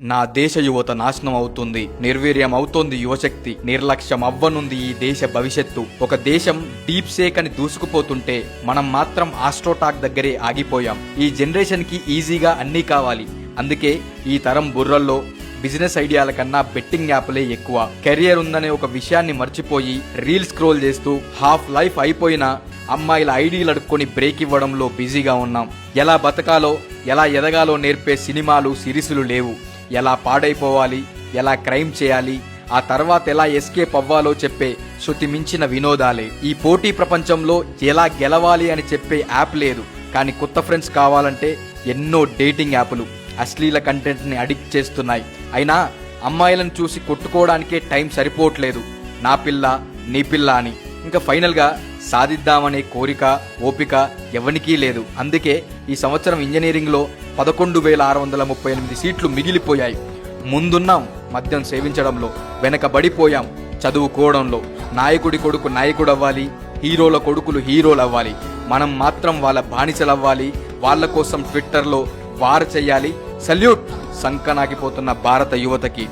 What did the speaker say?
నా దేశ యువత నాశనం అవుతుంది నిర్వీర్యం అవుతోంది యువశక్తి నిర్లక్ష్యం అవ్వనుంది ఈ దేశ భవిష్యత్తు. ఒక దేశం డీప్ సేక్ అని దూసుకుపోతుంటే మనం మాత్రం ఆస్ట్రోటాక్ దగ్గరే ఆగిపోయాం. ఈ జనరేషన్కి ఈజీగా అన్నీ కావాలి. అందుకే ఈ తరం బుర్రల్లో బిజినెస్ ఐడియాల కన్నా బెట్టింగ్ యాప్లే ఎక్కువ. కెరియర్ ఉందనే ఒక విషయాన్ని మర్చిపోయి రీల్ స్క్రోల్ చేస్తూ హాఫ్ లైఫ్ అయిపోయినా అమ్మాయిల ఐడీలు అడుక్కొని బ్రేక్ ఇవ్వడంలో బిజీగా ఉన్నాం. ఎలా బతకాలో ఎలా ఎదగాలో నేర్పే సినిమాలు సిరీసులు లేవు. ఎలా పాడైపోవాలి ఎలా క్రైమ్ చేయాలి ఆ తర్వాత ఎలా ఎస్కేప్ అవ్వాలో చెప్పే శృతిమించిన వినోదాలే. ఈ పోటీ ప్రపంచంలో ఎలా గెలవాలి అని చెప్పే యాప్ లేదు. కానీ కొత్త ఫ్రెండ్స్ కావాలంటే ఎన్నో డేటింగ్ యాప్లు అశ్లీల కంటెంట్ని అడిక్ట్ చేస్తున్నాయి. అయినా అమ్మాయిలను చూసి కొట్టుకోవడానికే టైం సరిపోవట్లేదు. నా పిల్ల నీ పిల్ల అని. ఇంకా ఫైనల్గా సాధిద్దామనే కోరిక ఓపిక ఎవరికీ లేదు. అందుకే ఈ సంవత్సరం ఇంజనీరింగ్లో పదకొండు వేల ఆరు వందల ముప్పై ఎనిమిది సీట్లు మిగిలిపోయాయి. ముందున్నాం మద్యం సేవించడంలో వెనకబడిపోయాం చదువుకోవడంలో. నాయకుడి కొడుకు నాయకుడు అవ్వాలి హీరోల కొడుకులు హీరోలు అవ్వాలి మనం మాత్రం వాళ్ళ బానిసలవ్వాలి వాళ్ళ కోసం ట్విట్టర్లో వారు చెయ్యాలి. సల్యూట్! సంకనాగిపోతున్న భారత యువతకి.